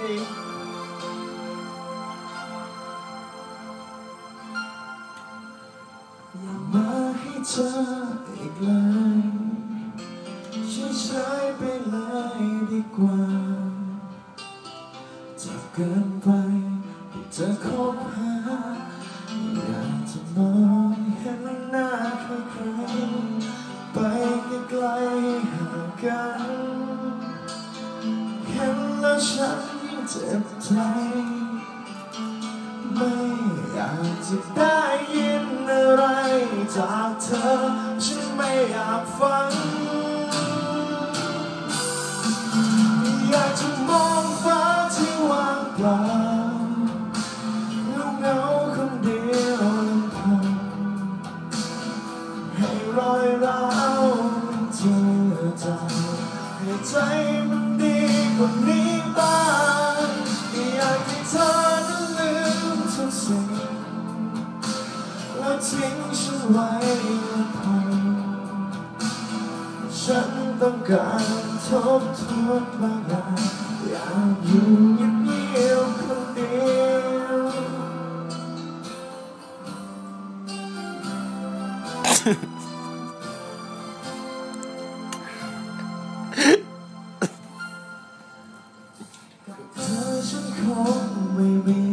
อย่ามาให้เธออีกเลยช่วยใช้ไปเลยดีกว่าจะเกินไปที่จะคบหาอยากจะมองเห็นหน้าใคร จไม่อยากจะได้ยินอะไรจากเธอ ฉันไม่อยากฟัง อยากจะมองฟ้าที่ว่างเปล่าเงาเงาคนเดียวลำพังให้รอยร้าวเจือจางให้ใจมันดีกว่านี้บ้าง ไว้ลำพังฉันต้องการทบทวนบางอย่างอยากอยู่เงียบๆคนเดียวเธอฉันคงไม่มี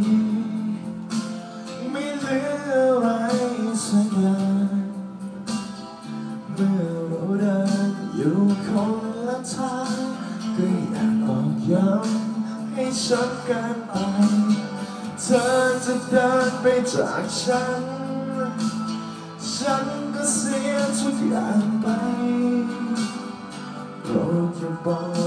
ย้ำให้ฉันกันไป เธอจะเดินไปจากฉัน ฉันก็เสียทุกอย่างไปโปรดอย่าบอก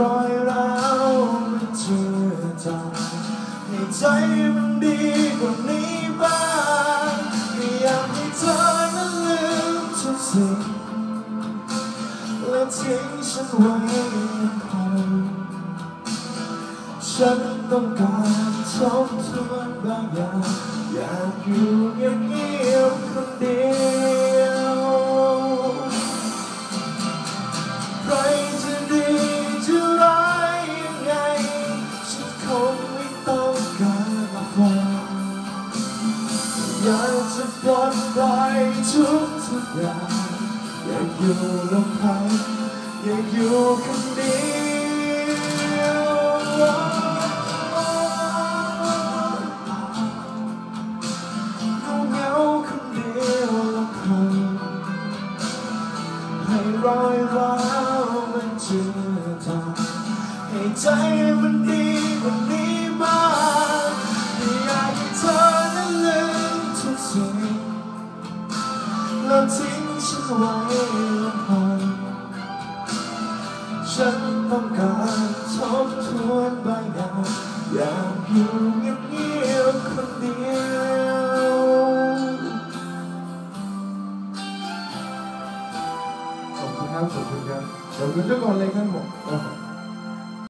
รอยร้าวมันเจือจางให้ใจมันดีกว่านี้บ้างไม่อยากให้เธอนั้นลืมทุกสิ่งและทิ้งฉันไว้ลำพังฉันต้องการทบทวนบางอย่างอยากอยู่เงียบๆคนเดียว จะปลดปล่อยทุกทุกอย่างอยากอยู่ลำพังอยากอยู่คนเดียวเงาเงาๆคนเดียวลำพังให้รอยร้าวมันเจือจางให้ใจมันดี ทิ้งฉันไว้ลำพังฉันต้องการทบทวนบางอย่างอยากอยู่เงียบๆคนเดียวขอบคุณครับขอบคุณครับขอบคุณทุกคนเลยครับผม